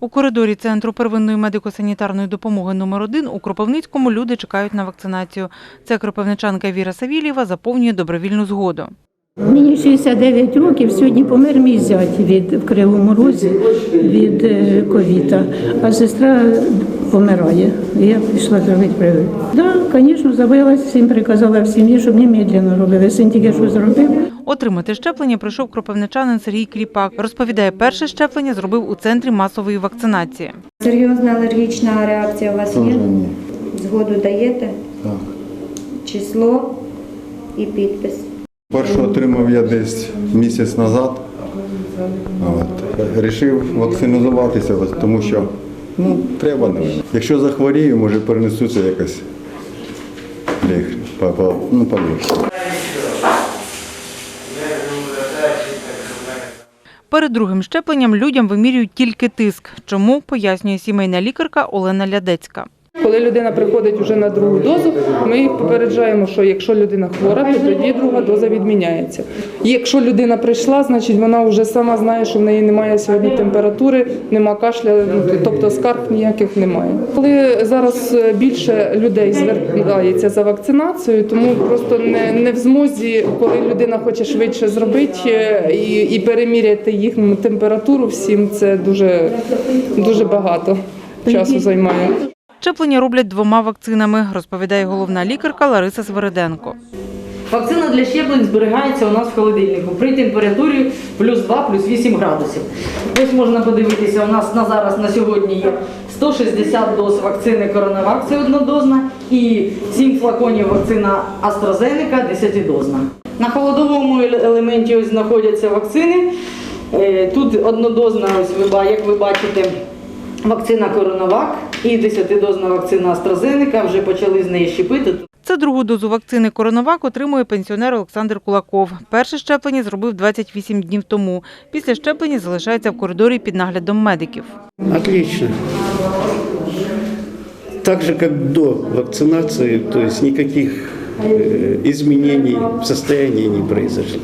У коридорі Центру первинної медико-санітарної допомоги номер 1 у Кропивницькому люди чекають на вакцинацію. Це кропивничанка Віра Савілєва заповнює добровільну згоду. Мені 69 років, сьогодні помер мій зять від в Кривому Розі від е, ковіта, а сестра помирає. І Я пішла зробити привив. Так, да, звісно, забилась, всім приказала в сім'ї, щоб немедленно робили. Син тільки що зробив. Отримати щеплення прийшов кропивничанин Сергій Кріпак. Розповідає, перше щеплення зробив у центрі масової вакцинації. Серйозна алергічна реакція у вас є? Ні. Згоду даєте? Так. Число і підпис. Першу отримав я десь місяць назад. От. Рішив вакцинізуватися, тому що ну, треба. напевно. Якщо захворію, може перенесуться якось ну, полегше. Перед другим щепленням людям вимірюють тільки тиск. Чому пояснює сімейна лікарка Олена Лядецька. Коли людина приходить вже на другу дозу, ми їх попереджаємо, що якщо людина хвора, то тоді друга доза відміняється. Якщо людина прийшла, значить вона вже сама знає, що в неї немає сьогодні температури, нема кашля, ну, тобто скарг ніяких немає. Коли зараз е, більше людей звертається за вакцинацією, тому просто не, не в змозі, коли людина хоче швидше зробити е, і, і переміряти їхню температуру всім, це дуже, дуже багато часу займає. Щеплення роблять двома вакцинами, розповідає головна лікарка Лариса Свериденко. Вакцина для щеплень зберігається у нас в холодильнику при температурі плюс 2, плюс 8 градусів. Ось можна подивитися, у нас на зараз на сьогодні є 160 доз вакцини Коронавак, однодозна, і 7 флаконів вакцина AstraZeneca 10-дозна. На холодовому елементі ось знаходяться вакцини. Е, Тут однодозна, ось як ви бачите, вакцина Коронавак і 10-дозна вакцина AstraZeneca. Вже почали з неї щепити. Це другу дозу вакцини Коронавак отримує пенсіонер Олександр Кулаков. Перше щеплення зробив 28 днів тому. Після щеплення залишається в коридорі під наглядом медиків. Отлично. Так же, как до вакцинации, то есть никаких э, в состоянии не произошло.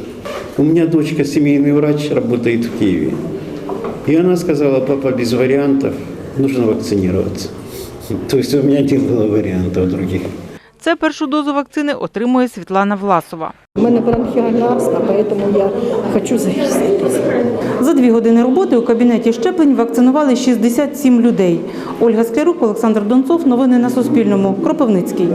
У меня дочка семейный врач, работает в Киеве. И она сказала, папа, без вариантов нужно вакцинироваться. То есть у меня не было вариантов других. Це першу дозу вакцини отримує Світлана Власова. У мене бронхіальна астма, поэтому я хочу захиститися. За дві години роботи у кабінеті щеплень вакцинували 67 людей. Ольга Склярук, Олександр Донцов. Новини на Суспільному. Кропивницький.